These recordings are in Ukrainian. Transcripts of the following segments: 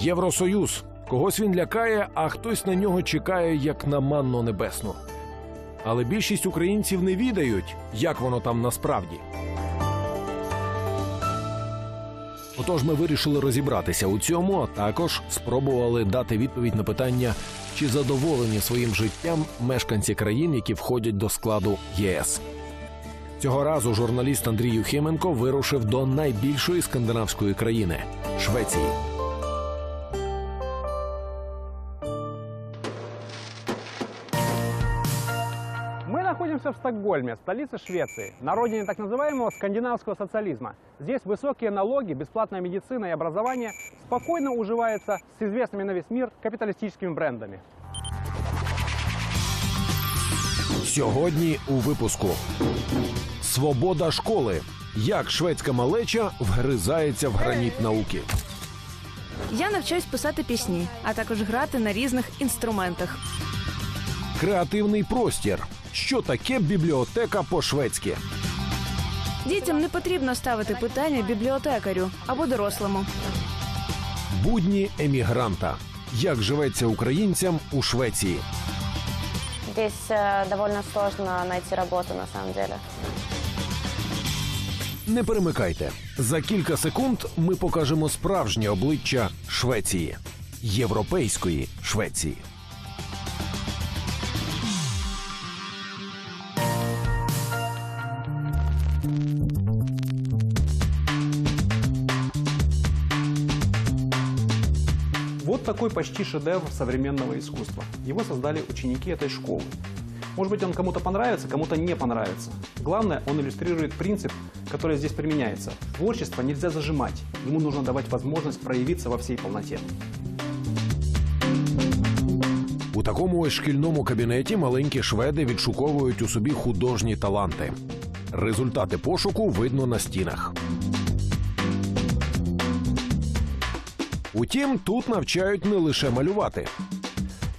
Євросоюз. Когось він лякає, а хтось на нього чекає як на манну небесну. Але більшість українців не відають, як воно там насправді. Отож, ми вирішили розібратися у цьому, а також спробували дати відповідь на питання, чи задоволені своїм життям мешканці країн, які входять до складу ЄС. Цього разу журналіст Андрій Юхименко вирушив до найбільшої скандинавської країни Швеції. Стокгольме, столице Швеции, на родине так называемого скандинавского социализма. Здесь высокие налоги, бесплатная медицина и образование спокойно уживаются с известными на весь мир капиталистическими брендами. Сьогодні у випуску Свобода школи. Як шведська малеча вгризається в граніт науки. Я навчаюсь писати пісні, а також грати на різних інструментах. Креативний простір. що таке бібліотека по-шведськи? Дітям не потрібно ставити питання бібліотекарю або дорослому. Будні емігранта. Як живеться українцям у Швеції? Здесь э, довольно сложно найти работу на самом деле. Не перемикайте. За кілька секунд ми покажемо справжнє обличчя Швеції, європейської Швеції. такой почти шедевр современного искусства. Его создали ученики этой школы. Может быть, он кому-то понравится, кому-то не понравится. Главное, он иллюстрирует принцип, который здесь применяется. Творчество нельзя зажимать. Ему нужно давать возможность проявиться во всей полноте. У такому ось шкільному кабінеті маленькі шведи відшуковують у собі художні таланти. Результати пошуку видно на стінах. Утім, тут навчають не лише малювати.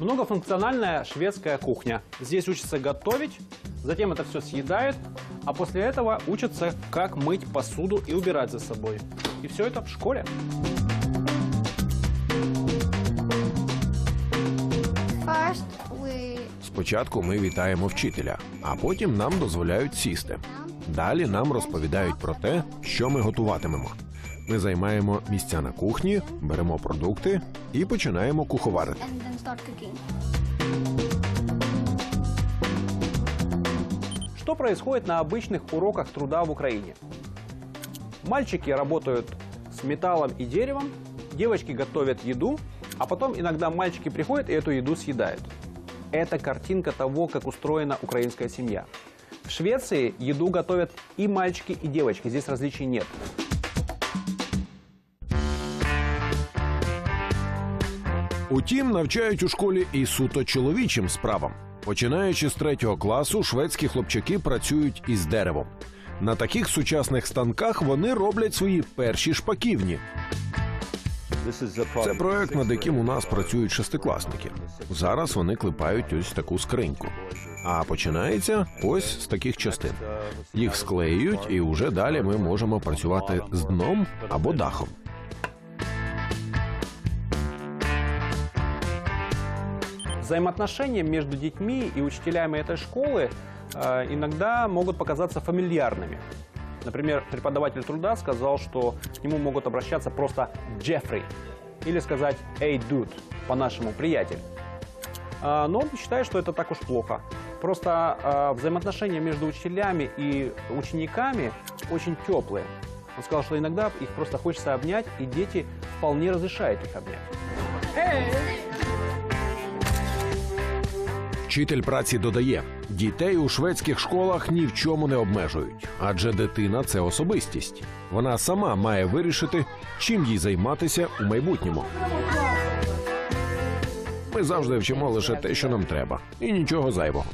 Многофункциональная шведская кухня. Здесь учатся готовить, затем это все съедают, а после этого учатся, как мыть посуду и убирать за собой. И все это в школе. First, we Спочатку ми вітаємо вчителя, а потім нам дозволяють сісти. Далі нам розповідають про те, що ми готуватимемо. Ми займаємо місця на кухні, беремо продукти і починаємо куховарити. and then start cooking. Что происходит на обычных уроках труда в Украине? Мальчики работают с металлом и деревом, девочки готовят еду, а потом иногда мальчики приходят и эту еду съедают. Это картинка того, как устроена украинская семья. В Швеции еду готовят и мальчики, и девочки. Здесь различий нет. Утім, навчають у школі і суто чоловічим справам. Починаючи з третього класу, шведські хлопчаки працюють із деревом. На таких сучасних станках вони роблять свої перші шпаківні. Це проект, над яким у нас працюють шестикласники. Зараз вони клепають ось таку скриньку. А починається ось з таких частин. Їх склеюють, і вже далі ми можемо працювати з дном або дахом. Взаимоотношения между детьми и учителями этой школы э, иногда могут показаться фамильярными. Например, преподаватель труда сказал, что к нему могут обращаться просто Джеффри или сказать «Эй, дуд», по-нашему «приятель». А, Но он считает, что это так уж плохо. Просто а, взаимоотношения между учителями и учениками очень теплые. Он сказал, что иногда их просто хочется обнять, и дети вполне разрешают их обнять. Вчитель праці додає: дітей у шведських школах ні в чому не обмежують, адже дитина це особистість. Вона сама має вирішити, чим їй займатися у майбутньому. Ми завжди вчимо лише те, що нам треба, і нічого зайвого.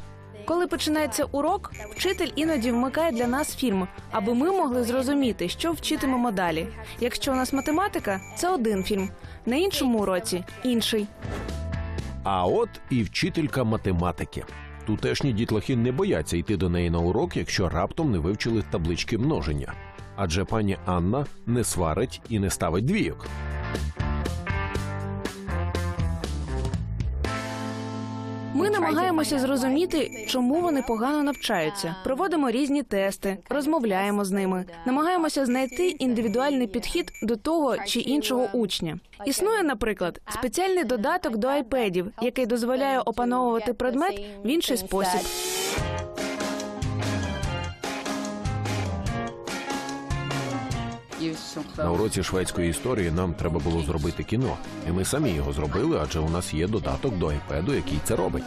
Коли починається урок, вчитель іноді вмикає для нас фільм, аби ми могли зрозуміти, що вчитимемо далі. Якщо у нас математика, це один фільм, на іншому уроці інший. А от і вчителька математики. Тутешні дітлахи не бояться йти до неї на урок, якщо раптом не вивчили таблички множення. Адже пані Анна не сварить і не ставить двійок. Ми намагаємося зрозуміти, чому вони погано навчаються. Проводимо різні тести, розмовляємо з ними, намагаємося знайти індивідуальний підхід до того чи іншого учня. Існує, наприклад, спеціальний додаток до айпедів, який дозволяє опановувати предмет в інший спосіб. На уроці шведської історії нам треба було зробити кіно, і ми самі його зробили, адже у нас є додаток до iPad, який це робить.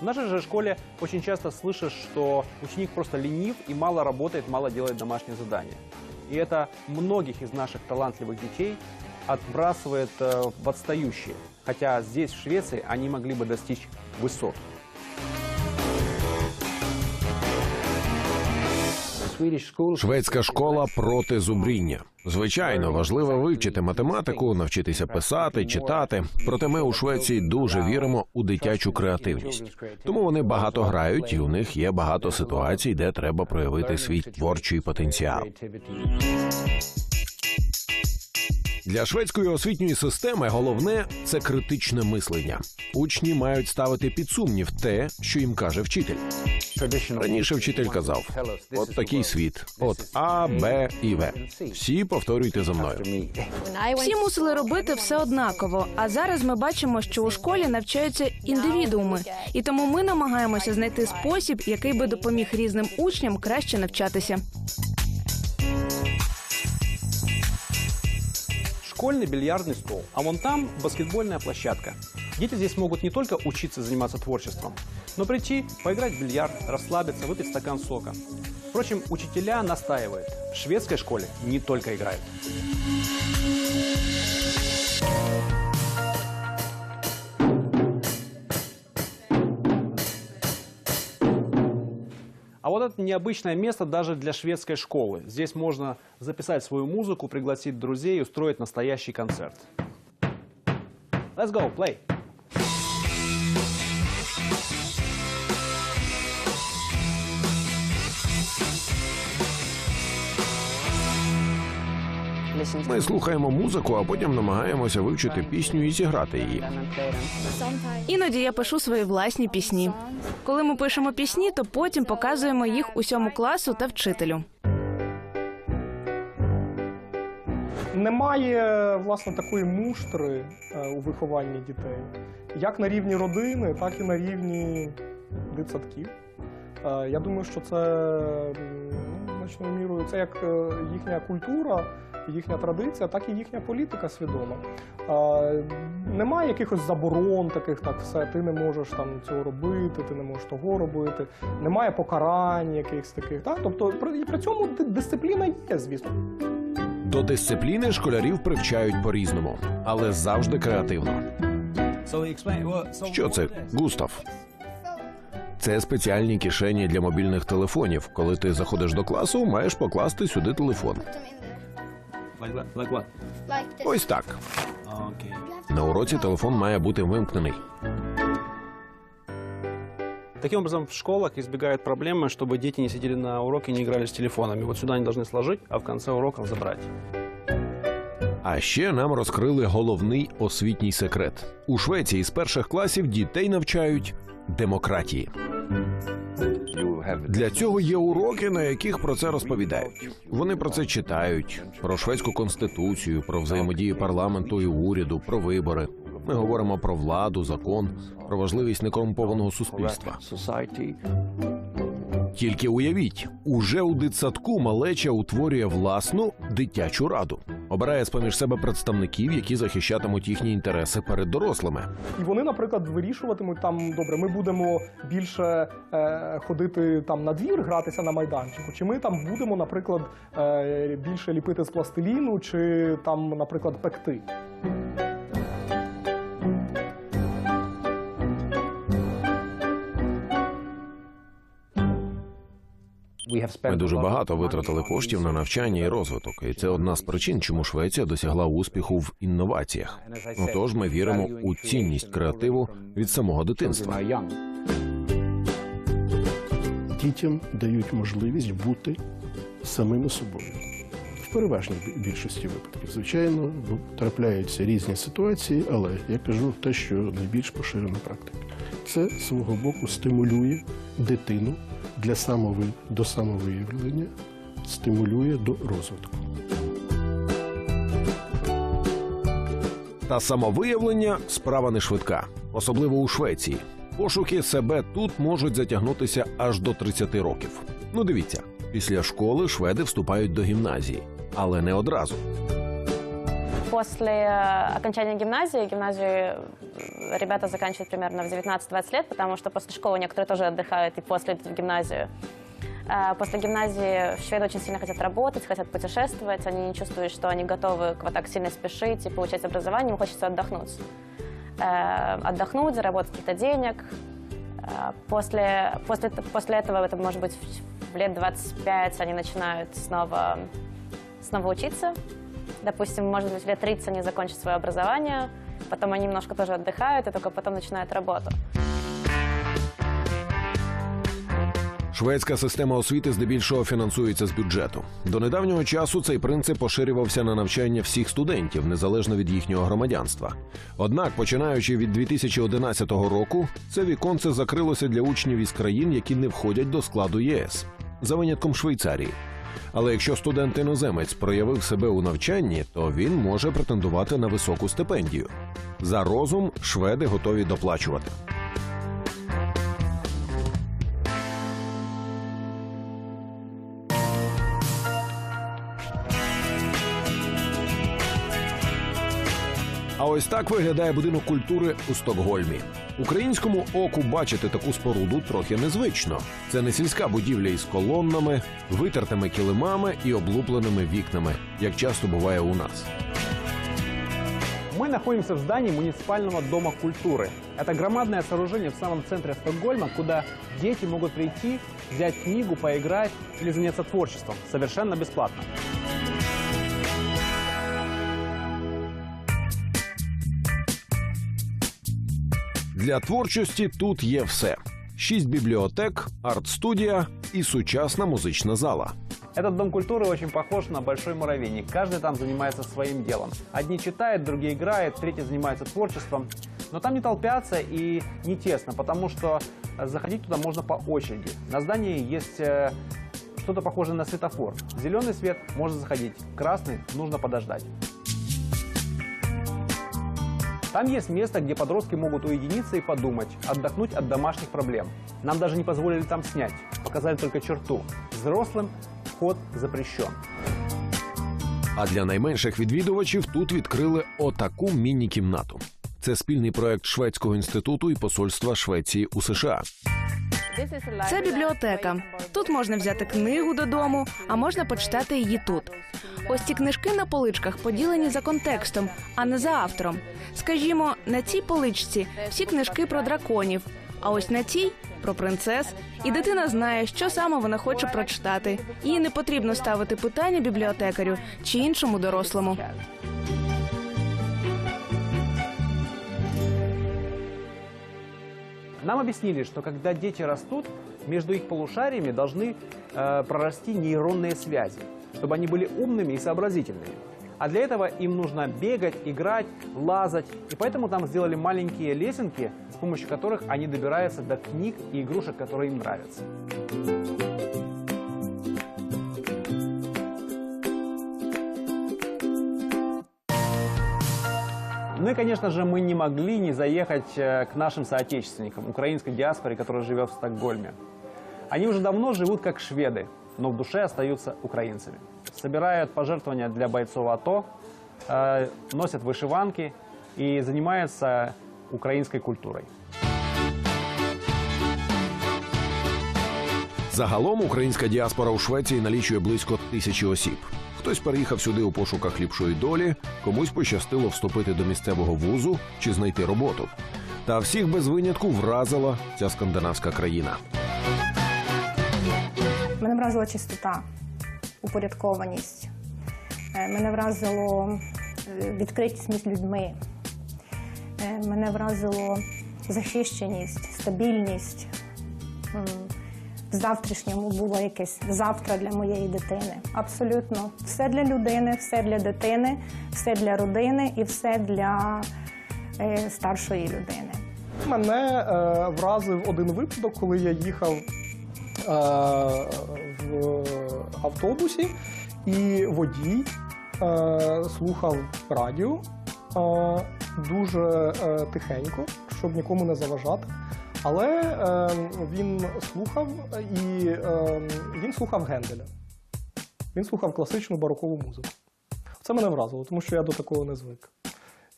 В нашей же школе очень часто слышишь, что ученик просто ленив и мало работает, мало делает домашние задания. И это многих из наших талантливых детей отбрасывает э, в отстающие. Хотя здесь, в Швеции, они могли бы достичь высот. Шведська школа проти зубріння. Звичайно, важливо вивчити математику, навчитися писати, читати. Проте ми у Швеції дуже віримо у дитячу креативність. Тому вони багато грають, і у них є багато ситуацій, де треба проявити свій творчий потенціал. Для шведської освітньої системи головне це критичне мислення. Учні мають ставити під сумнів те, що їм каже вчитель. Раніше вчитель казав: от такий світ, от А, Б і В. Всі повторюйте за мною. Всі мусили робити все однаково. А зараз ми бачимо, що у школі навчаються індивідууми, і тому ми намагаємося знайти спосіб, який би допоміг різним учням краще навчатися. Школьный бильярдный стол, а вон там баскетбольная площадка. Дети здесь могут не только учиться заниматься творчеством, но прийти, поиграть в бильярд, расслабиться, выпить стакан сока. Впрочем, учителя настаивают. В шведской школе не только играют. А вот это необычное место даже для шведской школы. Здесь можно записать свою музыку, пригласить друзей и устроить настоящий концерт. Let's go, play! Ми слухаємо музику, а потім намагаємося вивчити пісню і зіграти її. Іноді я пишу свої власні пісні. Коли ми пишемо пісні, то потім показуємо їх усьому класу та вчителю. Немає власне такої муштри е, у вихованні дітей, як на рівні родини, так і на рівні дитсадків. Е, Я думаю, що це ну, значною мірою це як е, їхня культура, їхня традиція, так і їхня політика свідома. Е, Немає якихось заборон, таких так все, ти не можеш там цього робити, ти не можеш того робити. Немає покарань якихось таких. Так? Тобто при, при цьому дисципліна є, звісно. До дисципліни школярів привчають по-різному, але завжди креативно. Що це, Густав? Це спеціальні кишені для мобільних телефонів. Коли ти заходиш до класу, маєш покласти сюди телефон. Like that, like what? Like this. Ось так. Okay. На уроці телефон має бути вимкнений. Таким образом, в школах избегают проблемы, чтобы дети не сидели на уроке и не играли с телефонами. Вот сюда они должны сложить, а в конце уроков забрать. А ще нам розкрили головний освітній секрет. У Швеції з перших класів дітей навчають демократії. Для цього є уроки, на яких про це розповідають. Вони про це читають, про шведську конституцію, про взаємодію парламенту і уряду, про вибори. Ми говоримо про владу, закон, про важливість некорумпованого суспільства. Тільки уявіть, уже у дитсадку малеча утворює власну дитячу раду, обирає з поміж себе представників, які захищатимуть їхні інтереси перед дорослими. І вони, наприклад, вирішуватимуть там добре, ми будемо більше е, ходити там на двір, гратися на майданчику, чи ми там будемо, наприклад, е, більше ліпити з пластиліну, чи там, наприклад, пекти. Ми дуже багато витратили коштів на навчання і розвиток, і це одна з причин, чому Швеція досягла успіху в інноваціях. Отож, ми віримо у цінність креативу від самого дитинства. дітям дають можливість бути самими собою. Переважній більшості випадків, звичайно, ну, трапляються різні ситуації, але я кажу те, що найбільш поширена практика. Це свого боку стимулює дитину для самови... до самовиявлення, стимулює до розвитку. Та самовиявлення справа не швидка, особливо у Швеції. Пошуки себе тут можуть затягнутися аж до 30 років. Ну дивіться, після школи шведи вступають до гімназії, але не одразу. После э, окончания гимназии, гимназию э, ребята заканчивают примерно в 19-20 лет, потому что после школы некоторые тоже отдыхают и после идут в гимназию. Э, После гимназии шведы очень сильно хотят работать, хотят путешествовать, они не чувствуют, что они готовы вот так сильно спешить и получать образование, им хочется отдохнуть. Отдохнуть, заработать каких-то денег. После, после, после этого, это может быть в лет 25, они начинают снова, снова учиться. Допустим, может быть, лет 30 они закончат свое образование, потом они немножко тоже отдыхают, и только потом начинают работу. Шведська система освіти здебільшого фінансується з бюджету. До недавнього часу цей принцип поширювався на навчання всіх студентів, незалежно від їхнього громадянства. Однак, починаючи від 2011 року, це віконце закрилося для учнів із країн, які не входять до складу ЄС, за винятком Швейцарії. Але якщо студент іноземець проявив себе у навчанні, то він може претендувати на високу стипендію. За розум шведи готові доплачувати. А ось так виглядає будинок культури у Стокгольмі. Українському оку бачити таку споруду трохи незвично. Це не сільська будівля із колоннами, витертими килимами і облупленими вікнами, як часто буває у нас. Мы находимся в здании муниципального дома культуры. Это громадное сооружение в самом центре Стокгольма, куда дети могут прийти, взять книгу, поиграть или заняться творчеством совершенно бесплатно. Для творчості тут є все: шість бібліотек, арт-студія і сучасна музична зала. Этот дом культуры очень похож на большой муравейник. Каждый там занимается своим делом. Одни читают, другие играют, третьи занимаются творчеством. Но там не толпятся и не тесно, потому что э, заходить туда можно по очереди. На здании есть э, что-то похожее на светофор. Зеленый свет можно заходить, красный нужно подождать. Там есть место, где подростки могут уединиться и подумать, отдохнуть от домашних проблем. Нам даже не позволили там снять, показали только черту. Взрослым вход запрещен. А для найменших відвідувачів тут відкрили отаку міні-кімнату. Це спільний проект Шведського інституту і посольства Швеції у США. Це бібліотека. Тут можна взяти книгу додому, а можна почитати її тут. Ось ці книжки на поличках поділені за контекстом, а не за автором. Скажімо, на цій поличці всі книжки про драконів, а ось на цій про принцес. І дитина знає, що саме вона хоче прочитати. Їй не потрібно ставити питання бібліотекарю чи іншому дорослому. Нам объяснили, что когда дети растут, между их полушариями должны э, прорасти нейронные связи, чтобы они были умными и сообразительными. А для этого им нужно бегать, играть, лазать. И поэтому там сделали маленькие лесенки, с помощью которых они добираются до книг и игрушек, которые им нравятся. Ну и, конечно же, мы не могли не заехать э, к нашим соотечественникам, украинской диаспоре, которая живет в Стокгольме. Они уже давно живут как шведы, но в душе остаются украинцами. Собирают пожертвования для бойцов АТО, э, носят вышиванки и занимаются украинской культурой. Загалом українська діаспора у Швеції налічує близько тисячі осіб. Хтось переїхав сюди у пошуках ліпшої долі, комусь пощастило вступити до місцевого вузу чи знайти роботу. Та всіх без винятку вразила ця скандинавська країна. Мене вразила чистота, упорядкованість. Е, Мене вразило е, відкритість між людьми. Е, Мене вразило захищеність, стабільність. Завтрашньому було якесь завтра для моєї дитини. Абсолютно все для людини, все для дитини, все для родини і все для е, старшої людини. Мене е, вразив один випадок, коли я їхав е, в автобусі, і водій е, слухав радіо е, дуже е, тихенько, щоб нікому не заважати. Але е, він слухав і е, він слухав Генделя. Він слухав класичну барокову музику. Це мене вразило, тому що я до такого не звик.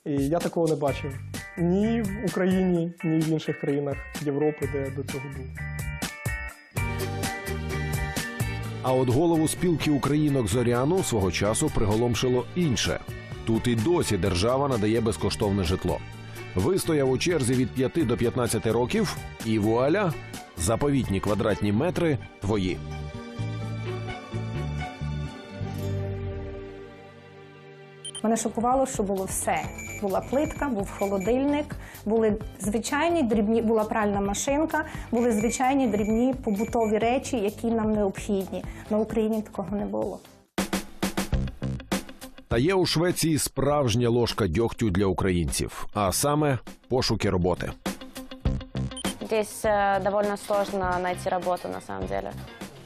І я такого не бачив ні в Україні, ні в інших країнах Європи, де до цього було. А от голову спілки українок Зоряну свого часу приголомшило інше. Тут і досі держава надає безкоштовне житло. Вистояв у черзі від 5 до 15 років, і вуаля, заповітні квадратні метри твої. Мене шокувало, що було все. Була плитка, був холодильник, були звичайні дрібні, була пральна машинка, були звичайні дрібні побутові речі, які нам необхідні. На Україні такого не було. Та є у Швеції справжня ложка дьогтю для українців, а саме пошуки роботи. Здесь доволі довольно сложно найти работу на самом деле.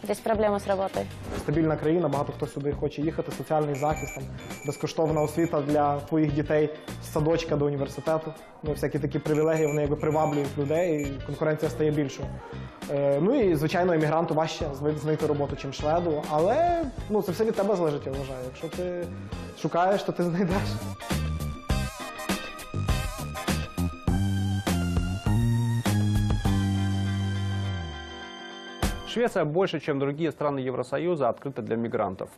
Здесь проблемы с работой. Стабільна країна, багато хто сюди хоче їхати, соціальний захист, там, безкоштовна освіта для твоїх дітей садочка до університету. Ну, всякі такі привілегії, вони якби приваблюють людей, і конкуренція стає більшою. Е, ну і звичайно, емігранту важче знайти роботу, чим шведу. Але ну, це все від тебе залежить, я вважаю. Якщо ти шукаєш, то ти знайдеш. Швеция больше, чем другие страны Евросоюза, открыта для мигрантов.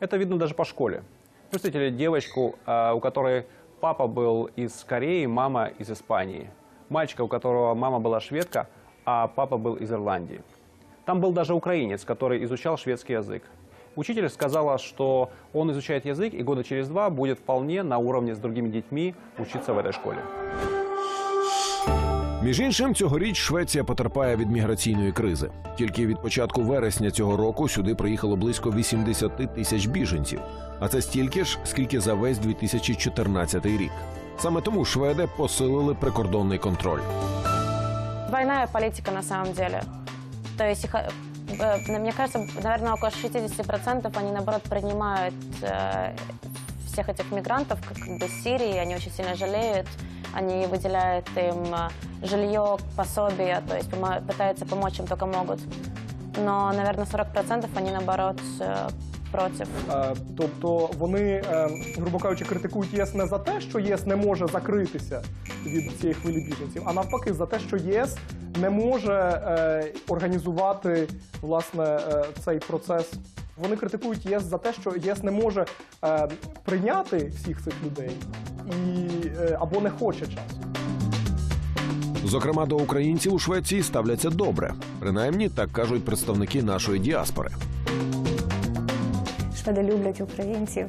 Это видно даже по школе. Вы встретили девочку, а, у которой папа был из Кореи, мама из Испании. Мальчика, у которого мама была шведка, а папа был из Ирландии. Там был даже украинец, который изучал шведский язык. Учитель сказала, что он изучает язык и года через два будет вполне на уровне с другими детьми учиться в этой школе. Між іншим, цьогоріч Швеція потерпає від міграційної кризи. Тільки від початку вересня цього року сюди приїхало близько 80 тисяч біженців, а це стільки ж, скільки за весь 2014 рік. Саме тому шведи посилили прикордонний контроль. Двойная политика на самом деле. То есть, их, э, э, мне кажется, наверное, около 60% они, наоборот, принимают э, всех этих мигрантов как бы с Сирии, они очень сильно жалеют, они выделяют им э, жилье, пособие, то есть помо- пытаются помочь им только могут. Но, наверное, 40% они, наоборот, э, против. Е, Тобто вони, е, грубо кажучи, критикують ЄС не за те, що ЄС не може закритися від цієї хвилі біженців, а навпаки, за те, що єС не може е, організувати власне е, цей процес. Вони критикують ЄС за те, що ЄС не може е, прийняти всіх цих людей і е, або не хоче часу. Зокрема, до українців у Швеції ставляться добре. Принаймні, так кажуть представники нашої діаспори. Шведи люблять українців.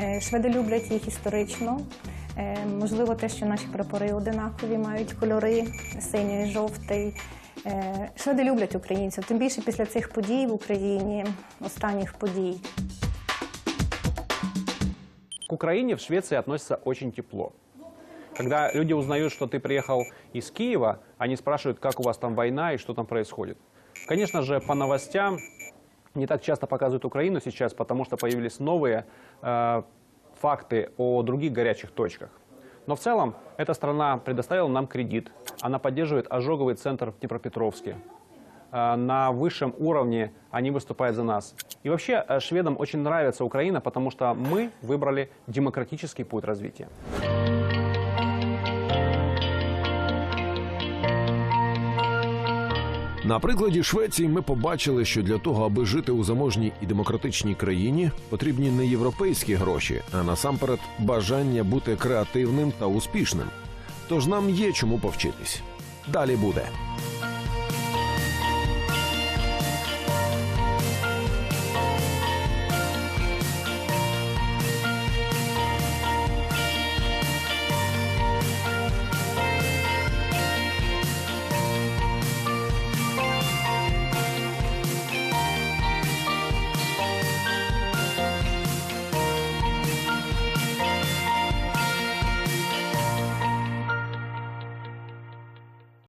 Е, Шведи люблять їх історично. Е, Можливо, те, що наші прапори одинакові мають кольори синій жовтий. Шведи люблять українців, тим більше після цих подій в Україні, останніх подій. К Украине в Швеции относятся очень тепло. Когда люди узнают, что ты приехал из Киева, они спрашивают, как у вас там война и что там происходит. Конечно же, по новостям не так часто показывают Украину сейчас, потому что появились новые э, факты о других горячих точках. Но в целом эта страна предоставила нам кредит. Она поддерживает ожоговый центр в Днепропетровске. Э, На высшем уровне они выступают за нас. И вообще э, шведам очень нравится Украина, потому что мы выбрали демократический путь развития. На прикладі Швеції ми побачили, що для того, аби жити у заможній і демократичній країні, потрібні не європейські гроші, а насамперед бажання бути креативним та успішним. Тож нам є чому повчитись. Далі буде.